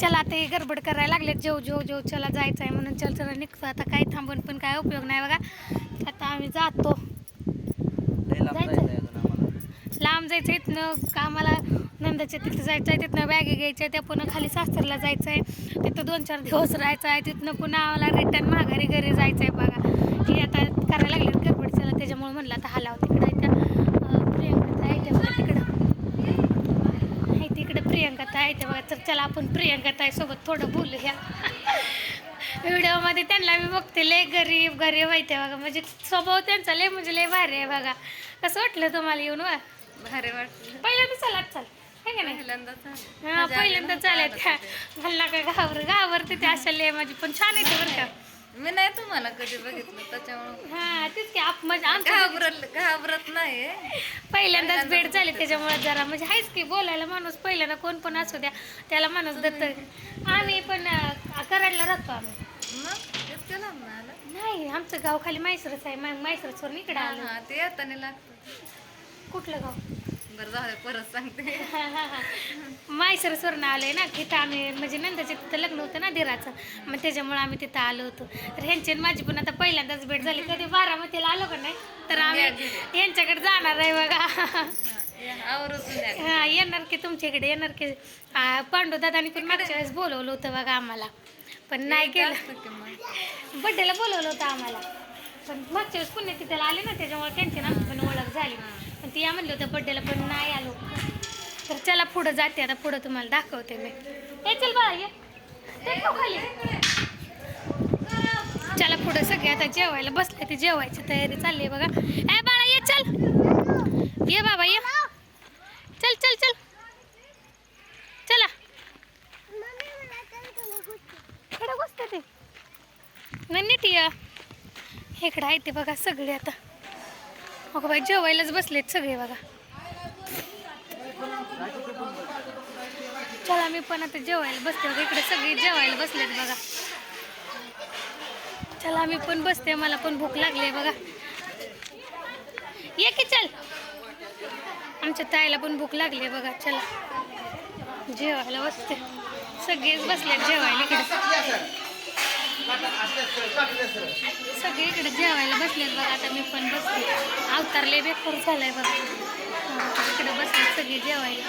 चला आता हे गडबड करायला लागले जेव जेव जेव चला जायचं आहे म्हणून चल चला निघतो. आता काही थांबून पण काय उपयोग नाही बघा. आता आम्ही जातो. लांब आम्हाला. जायचं इथनं कामाला नंदाच्या तिथं जायचं आहे तिथनं बॅगे घ्यायच्या त्या पुन्हा खाली सासरला जायचं आहे तिथं दोन चार दिवस राहायचं आहे तिथनं पुन्हा आम्हाला रिटर्न माघारी घरी जायचं आहे बघा हे आता करायला लागले गडबड चला त्याच्यामुळे म्हणलं आता हलाव तिकडं आहे त्या अं, प्रियंकाचं आहे त्या बघा तिकडं आहे तिकडे प्रियंका ताई ते बघा तर चला आपण प्रियंका ताई सोबत थोडं बोलूया. व्हिडिओमध्ये त्यांना मी बघते लय गरीब गरीब माहिती बघा. म्हणजे स्वभाव त्यांचा लय म्हणजे लय भारी आहे बघा. कसं वाटलं तुम्हाला येऊन वा? भारी वाटलं. पहिल्यांदा चला चाल. है का नाही. हा पहिल्यांदा चालेल त्या मला का घाबर घाबरते ते अशा लय माझी. पण छान येते बरं का. मी नाही तुम्हाला कधी बघितलं त्याच्यामुळे हा की आप म्हणजे आमच्या घाबरत घाबरत नाही पहिल्यांदाच भेट झाली त्याच्यामुळे जरा म्हणजे आहेच की बोलायला माणूस पहिल्यांदा कोण पण असू द्या त्याला माणूस दत्त आम्ही पण अं, कराडला राहतो आम्ही. मग? इतकं लांब नाही आलं नाही आमचं गाव खाली मायसरच आहे मायसरचवरून इकडे हा आलो हा ते येताना लागतं. कुठलं गाव? बरं जाऊ दे परत सांगते. मायसरसवरून आलोय ना तिथं आम्ही म्हणजे नंदाच्या तिथं लग्न होतं ना धीराचं मग त्याच्यामुळे आम्ही तिथं आलो होतो. तर ह्यांची आणि माझी पण आता पहिल्यांदाच भेट झाली. कधी बारामतीला आलो का नाही तर आम्ही यांच्याकडे जाणार आहे बघा. द्या. हा येणार की तुमच्या इकडे येणार की आ, पांडू दादानी पण मागच्या वेळेस बोलवलं होतं बघा आम्हाला. पण नाही गेलं असतं की मग. बड्डेला बोलवलं होतं आम्हाला. पण मागच्या वेळेस पुण्य तिथं आले ना त्याच्यामुळे त्यांची ना पण ओळख झाली. ती या म्हणलं होतं बड्डेला पण नाही आलो. तर चला पुढं जाते आता पुढं तुम्हाला दाखवते मी. हे चल बाळा ये. खाली. चला पुढं सगळे आता जेवायला बसले ते जेवायची तयारी चालली आहे बघा. ए बाळा ये चल. ये बाबा ये. चल चल चल. चला. बसते ते. नाही नीट या. इकडं आहे ते बघा सगळे आता. अगं बाई जेवायलाच बसलेत सगळे बघा. चला मी पण आता जेवायला बसते बघा. इकडे सगळे जेवायला बसलेत बघा. चला मी पण बसते. मला पण भूक लागली आहे बघा. ये की चल. आमच्या ताईला पण भूक लागली आहे बघा. चला. जेवायला बसते. सगळेच बसलेत जेवायला इकडे. सगळीकडे इकडे जेवायला बसलेत बघा आता मी पण बसले. अवतारले बेकार झालाय बघा. इकडे बसलेत सगळे जेवायला.